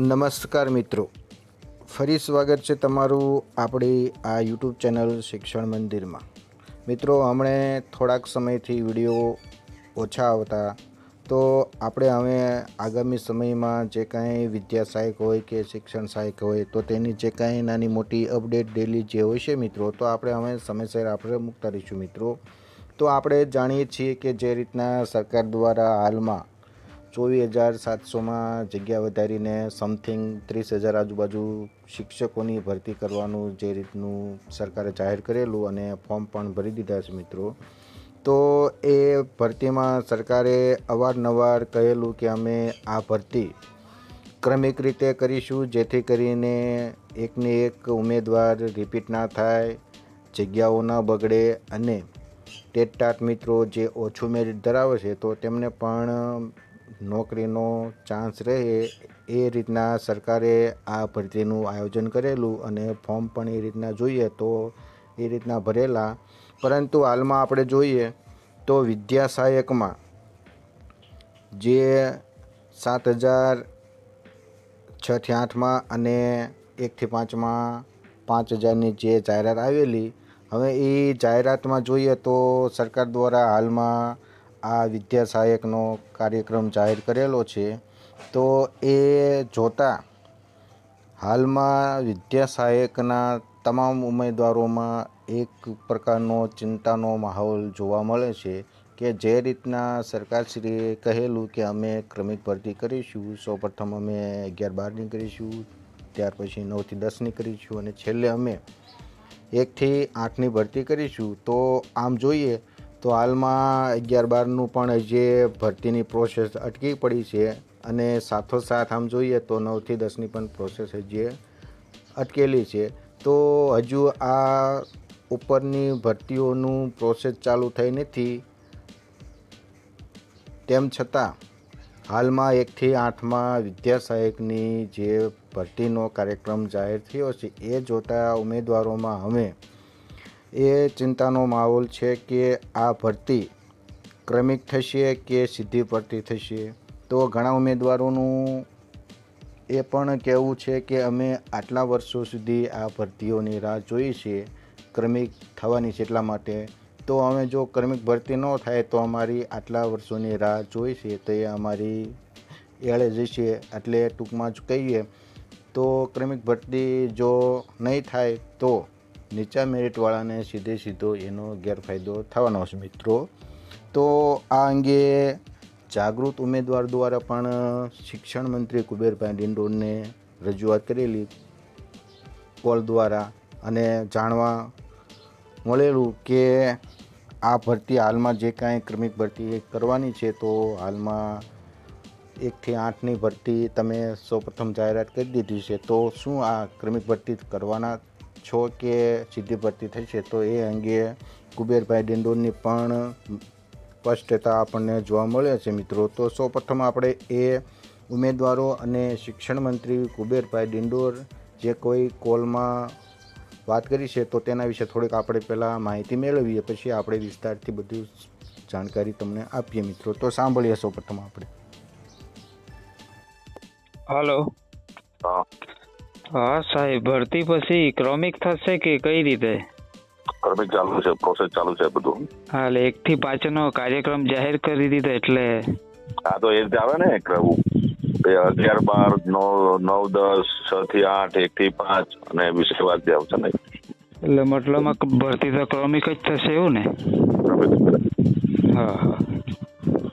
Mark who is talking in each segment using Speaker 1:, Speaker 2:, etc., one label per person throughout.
Speaker 1: નમસ્કાર મિત્રો. ફરી સ્વાગત છે તમારું આપણી આ યુટ્યુબ ચેનલ શિક્ષણ મંદિરમાં. મિત્રો, હમણે થોડાક સમયથી વીડિયો ઓછા આવતા, તો આપણે હવે આગામી સમયમાં જે કાંઈ વિદ્યા સહાયક હોય કે શિક્ષણ સહાયક હોય, તો તેની જે કાંઈ નાની મોટી અપડેટ ડેલી જે હોય છે મિત્રો, તો આપણે હવે સમયસર આપણે મૂકતા રહીશું મિત્રો. તો આપણે જાણીએ છીએ કે જે રીતના સરકાર દ્વારા હાલમાં ચોવીસ હજાર સાતસોમાં જગ્યા વધારીને સમથિંગ ત્રીસ હજાર આજુબાજુ શિક્ષકોની ભરતી કરવાનું જે રીતનું સરકારે જાહેર કરેલું અને ફોર્મ પણ ભરી દીધા છે મિત્રો. તો એ ભરતીમાં સરકારે અવારનવાર કહેલું કે અમે આ ભરતી ક્રમિક રીતે કરીશું, જેથી કરીને એકને એક ઉમેદવાર રિપીટ ના થાય, જગ્યાઓ ન બગડે અને ટેટ ટાટ મિત્રો જે ઓછું મેરિટ ધરાવે છે, તો તેમને પણ નોકરીનો ચાન્સ રહે, એ રીતના સરકારે આ ભરતીનું આયોજન કરેલું અને ફોર્મ પણ એ રીતના જોઈએ તો એ રીતના ભરેલા. પરંતુ હાલમાં આપણે જોઈએ તો વિદ્યા સહાયકમાં જે સાત હજાર છથી આઠમાં અને એકથી પાંચમાં પાંચ હજારની જે જાહેરાત આવેલી, હવે એ જાહેરાતમાં જોઈએ તો સરકાર દ્વારા હાલમાં આ વિદ્યા સહાયકનો કાર્યક્રમ જાહેર કરેલો છે, તો એ જોતાં હાલમાં વિદ્યા સહાયકના તમામ ઉમેદવારોમાં એક પ્રકારનો ચિંતાનો માહોલ જોવા મળે છે કે જે રીતના સરકારશ્રીએ કહેલું કે અમે ક્રમિક ભરતી કરીશું સૌપ્રથમ અમે અગિયાર બારની કરીશું ત્યાર પછી નવથી દસની કરીશું અને છેલ્લે અમે એકથી આઠની ભરતી કરીશું. તો આમ જોઈએ તો હાલમાં અગિયાર બારનું પણ જે ભરતીની પ્રોસેસ અટકી પડી છે અને સાથોસાથ આમ જોઈએ તો નવથી દસની પણ પ્રોસેસ હજી અટકેલી છે. તો હજુ આ ઉપરની ભરતીઓનું પ્રોસેસ ચાલુ થઈ નથી. તેમ છતાં હાલમાં એકથી આઠમાં વિદ્યા સહાયકની જે ભરતીનો કાર્યક્રમ જાહેર થયો છે, એ જોતા ઉમેદવારોમાં હવે એ ચિંતાનો માહોલ છે કે આ ભરતી ક્રમિક થશે કે સીધી ભરતી થશે? તો ઘણા ઉમેદવારોનું એ પણ કહેવું છે કે અમે આટલા વર્ષો સુધી આ ભરતીઓની રાહ જોઈ છે, ક્રમિક થવાની છે એટલા માટે. તો અમે જો ક્રમિક ભરતી ન થાય તો અમારી આટલા વર્ષોની રાહ જોઈ છે તો એ અમારી એળે જશે એટલે ટૂંકમાં જ કહીએ. તો ક્રમિક ભરતી જો નહીં થાય તો નીચા મેરિટવાળાને સીધે સીધો એનો ગેરફાયદો થવાનો છે મિત્રો. તો આ અંગે જાગૃત ઉમેદવાર દ્વારા પણ શિક્ષણ મંત્રી કુબેરભાઈ ડિંડોરને રજૂઆત કરેલી કોલ દ્વારા અને જાણવા મળેલું કે આ ભરતી હાલમાં જે કાંઈ ક્રમિક ભરતી કરવાની છે તો હાલમાં એકથી આઠની ભરતી તમે સૌપ્રથમ જાહેરાત કરી દીધી છે. તો શું આ ક્રમિક ભરતી કરવાના છો કે સીધી ભરતી છે તો એ અંગે કુબેરભાઈ ડિંડોરની પણ સ્પષ્ટતા આપણને જોવા મળે છે મિત્રો. તો સૌપ્રથમ આપણે એ ઉમેદવારો અને શિક્ષણ મંત્રી કુબેરભાઈ ડિંડોર જે કોઈ કોલમાં વાત કરી છે તો તેના વિશે થોડીક આપણે પહેલાં માહિતી મેળવીએ પછી આપણે વિસ્તારથી બધું જાણકારી તમને આપીએ મિત્રો. તો સાંભળીએ સૌપ્રથમ આપણે.
Speaker 2: હલો
Speaker 3: હા.
Speaker 2: હા સાહેબ ભરતી પછી ક્રમિક થશે કે કઈ રીતે?
Speaker 3: ક્રમિક ચાલુ છે પ્રોસેસ ચાલુ છે બધું.
Speaker 2: હાલે એક થી પાંચ નો કાર્યક્રમ જાહેર કરી દીધો એટલે.
Speaker 3: આ તો એ જ આવે ને અગિયાર બાર નવ નવ દસ છ થી આઠ એક થી પાંચ અને વિશે વાત જે આવશે ને.
Speaker 2: એટલે મતલબ ભરતી તો ક્રમિક જ થશે એવું ને? હા હા.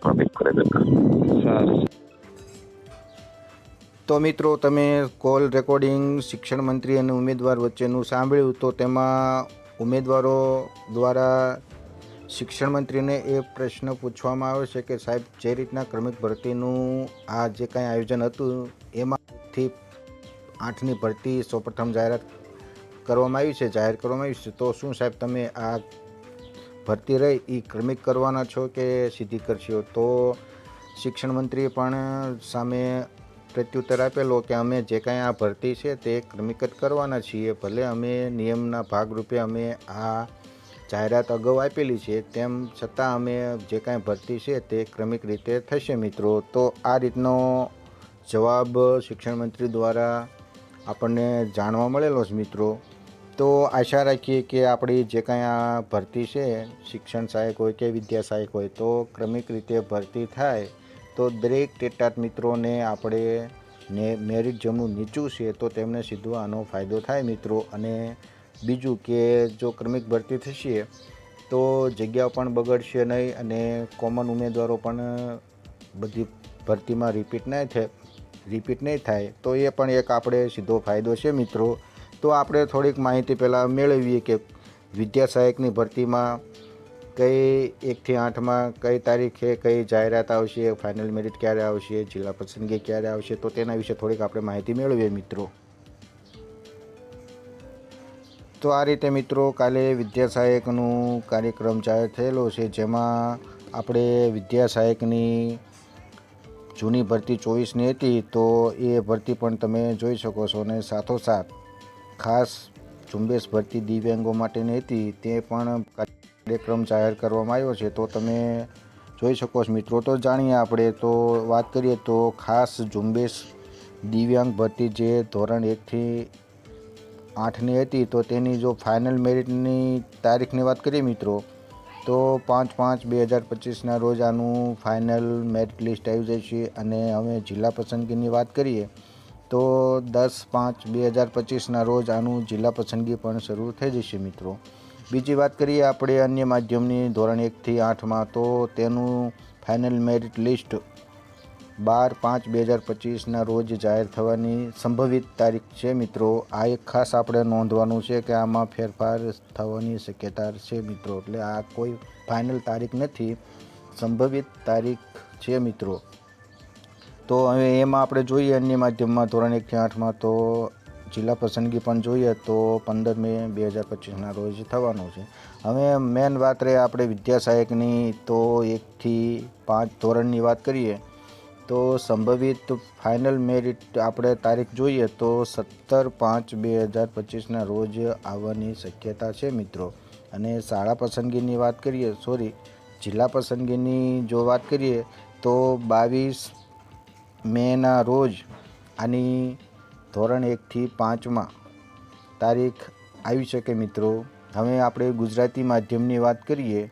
Speaker 3: ક્રમિક કરે
Speaker 2: સારું.
Speaker 1: તો મિત્રો, તમે કોલ રેકોર્ડિંગ, શિક્ષણ મંત્રી અને ઉમેદવાર વચ્ચેનું સાંભળ્યું, તો તેમાં ઉમેદવારો દ્વારા શિક્ષણ મંત્રીને એ પ્રશ્ન પૂછવામાં આવ્યો છે કે સાહેબ, જે રીતના ક્રમિક ભરતીનું આ જે કાંઈ આયોજન હતું એમાંથી આઠની ભરતી સૌપ્રથમ જાહેરાત કરવામાં આવી છે, જાહેર કરવામાં આવી છે. તો શું સાહેબ, તમે આ ભરતી રહી એ ક્રમિક કરવાના છો કે સીધી કરશો? તો શિક્ષણ મંત્રીએ પણ સામે પ્રત્યુત્તર આપેલો કે અમે જે કાંઈ આ ભરતી છે તે ક્રમિકત કરવાના છીએ. ભલે અમે નિયમના ભાગરૂપે અમે આ જાહેરાત અગાઉ આપેલી છે, તેમ છતાં અમે જે કાંઈ ભરતી છે તે ક્રમિક રીતે થશે મિત્રો. તો આ રીતનો જવાબ શિક્ષણ મંત્રી દ્વારા આપણને જાણવા મળેલો છે મિત્રો. તો આશા રાખીએ કે આપણી જે કાંઈ આ ભરતી છે, શિક્ષણ સહાયક હોય કે વિદ્યા સહાયક હોય, તો ક્રમિક રીતે ભરતી થાય. તો દરેક ટેટાટ મિત્રોને આપણે ને મેરિટ જેમનું નીચું છે તો તેમને સીધો આનો ફાયદો થાય મિત્રો. અને બીજું કે જો ક્રમિક ભરતી થશે, તો જગ્યા પણ બગડશે નહીં અને કોમન ઉમેદવારો પણ બધી ભરતીમાં રિપીટ નહીં થાય રિપીટ નહીં થાય. તો એ પણ એક આપણે સીધો ફાયદો છે મિત્રો. તો આપણે થોડીક માહિતી પહેલાં મેળવીએ કે વિદ્યા સહાયકની ભરતીમાં કઈ એકથી આઠમાં કઈ તારીખે કઈ જાહેરાત આવશે ફાઇનલ મેરિટ ક્યારે આવશે, જિલ્લા પસંદગી ક્યારે આવશે, તો તેના વિશે થોડીક આપણે માહિતી મેળવીએ મિત્રો. તો આ રીતે મિત્રો કાલે વિદ્યા સહાયકનું કાર્યક્રમ જાહેર થયેલો છે, જેમાં આપણે વિદ્યા સહાયકની જૂની ભરતી ચોવીસની હતી, તો એ ભરતી પણ તમે જોઈ શકો છો અને સાથોસાથ ખાસ ઝુંબેશ ભરતી દિવ્યાંગો માટેની હતી, તે પણ કાર્યક્રમ જાહેર કરવામાં આવ્યો છે, તો તમે જોઈ શકો છો. મિત્રો, તો જાણીએ આપણે, તો વાત કરીએ તો ખાસ ઝુંબેશ દિવ્યાંગ ભરતી જે ધોરણ એકથી આઠની હતી, તો તેની જો ફાઇનલ મેરિટની તારીખની વાત કરીએ મિત્રો, તો પાંચ પાંચ બે હજાર પચીસના રોજ આનું ફાઇનલ મેરિટ લિસ્ટ આવી જશે અને હવે જિલ્લા પસંદગીની વાત કરીએ, તો દસ પાંચ બે હજાર પચીસના રોજ આનું જિલ્લા પસંદગી પણ શરૂ થઈ જશે મિત્રો. બીજી વાત કરીએ આપણે અન્ય માધ્યમની, ધોરણ એકથી આઠમાં, તો તેનું ફાઇનલ મેરિટ લિસ્ટ બાર પાંચ બે હજાર પચીસના રોજ જાહેર થવાની સંભવિત તારીખ છે, મિત્રો. આ એક ખાસ આપણે નોંધવાનું છે કે આમાં ફેરફાર થવાની શક્યતા છે, મિત્રો. એટલે આ કોઈ ફાઇનલ તારીખ નથી, સંભવિત તારીખ છે, મિત્રો. તો હવે એમાં આપણે જોઈએ અન્ય માધ્યમમાં ધોરણ એકથી આઠમાં, તો જિલ્લા પસંદગી પણ જોઈએ તો પંદર મે બે હજાર પચીસના રોજ થવાનું છે. હવે મેન વાત રહે આપણે વિદ્યા સહાયકની તો એકથી પાંચ ધોરણની વાત કરીએ તો સંભવિત ફાઇનલ મેરિટ આપણે તારીખ જોઈએ તો સત્તર પાંચ બે હજાર પચીસના રોજ આવવાની શક્યતા છે મિત્રો. અને શાળા પસંદગીની વાત કરીએ, સોરી, જિલ્લા પસંદગીની જો વાત કરીએ તો બાવીસ મેના રોજ આની ધોરણ એકથી પાંચમાં તારીખ આવી શકે મિત્રો. હવે આપણે ગુજરાતી માધ્યમની વાત કરીએ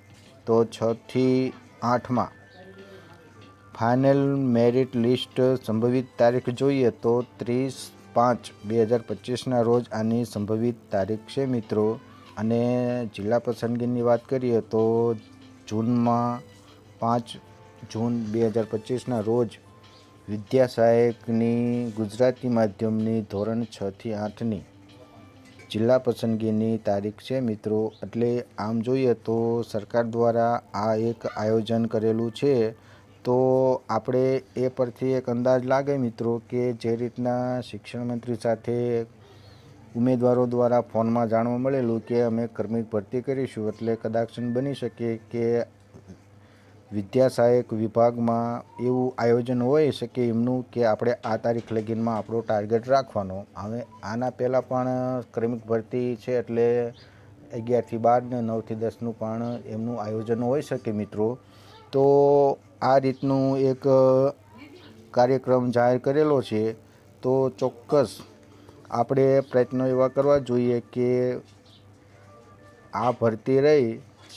Speaker 1: તો છથી આઠમાં ફાઇનલ મેરિટ લિસ્ટ સંભવિત તારીખ જોઈએ તો ત્રીસ પાંચ બે હજાર પચીસના રોજ આની સંભવિત તારીખ છે મિત્રો. અને જિલ્લા પસંદગીની વાત કરીએ તો જૂનમાં પાંચ જૂન બે હજાર પચીસના રોજ વિદ્યા સહાયકની ગુજરાતી માધ્યમની ધોરણ છથી આઠની. જિલ્લા પસંદગીની તારીખ છે મિત્રો, એટલે આમ જોઈએ તો સરકાર દ્વારા આ એક આયોજન કરેલું છે. તો આપણે એ પરથી એક અંદાજ લાગે મિત્રો કે જે રીતના શિક્ષણ મંત્રી સાથે ઉમેદવારો દ્વારા ફોનમાં જાણવા મળેલું કે અમે કર્મી ભરતી કરીશું, એટલે કદાચ બની શકે કે વિદ્યા સહાયક વિભાગમાં એવું આયોજન હોઈ શકે એમનું કે આપણે આ તારીખ લગીનમાં આપણો ટાર્ગેટ રાખવાનો. હવે આના પહેલાં પણ ક્રમિક ભરતી છે એટલે અગિયારથી બાર ને નવથી દસનું પણ એમનું આયોજન હોઈ શકે મિત્રો. તો આ રીતનું એક કાર્યક્રમ જાહેર કરેલો છે. તો ચોક્કસ આપણે પ્રયત્નો એવા કરવા જોઈએ કે આ ભરતી રહી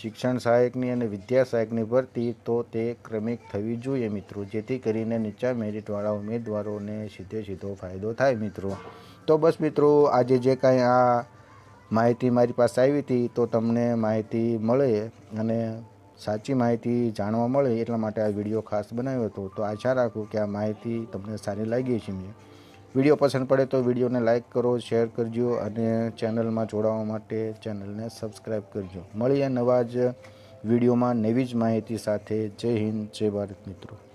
Speaker 1: શિક્ષણ સહાયકની અને વિદ્યા સહાયકની ભરતી, તો તે ક્રમિક થવી જોઈએ મિત્રો. જેથી કરીને નીચા મેરિટવાળા ઉમેદવારોને સીધે સીધો ફાયદો થાય મિત્રો. તો બસ મિત્રો, આજે જે કાંઈ આ માહિતી મારી પાસે આવી હતી, તો તમને માહિતી મળે અને સાચી માહિતી જાણવા મળે એટલા માટે આ વીડિયો ખાસ બનાવ્યો હતો. તો આશા રાખું કે આ માહિતી તમને સારી લાગી છે મેં વીડિયો પસંદ પડે તો વિડીયોને લાઇક કરો, શેર કરજો અને ચેનલમાં જોડાવા માટે ચેનલને સબસ્ક્રાઈબ કરજો. મળીએ નવા જ વિડીયોમાં નવી જ માહિતી સાથે. જય હિન્દ, જય ભારત મિત્રો.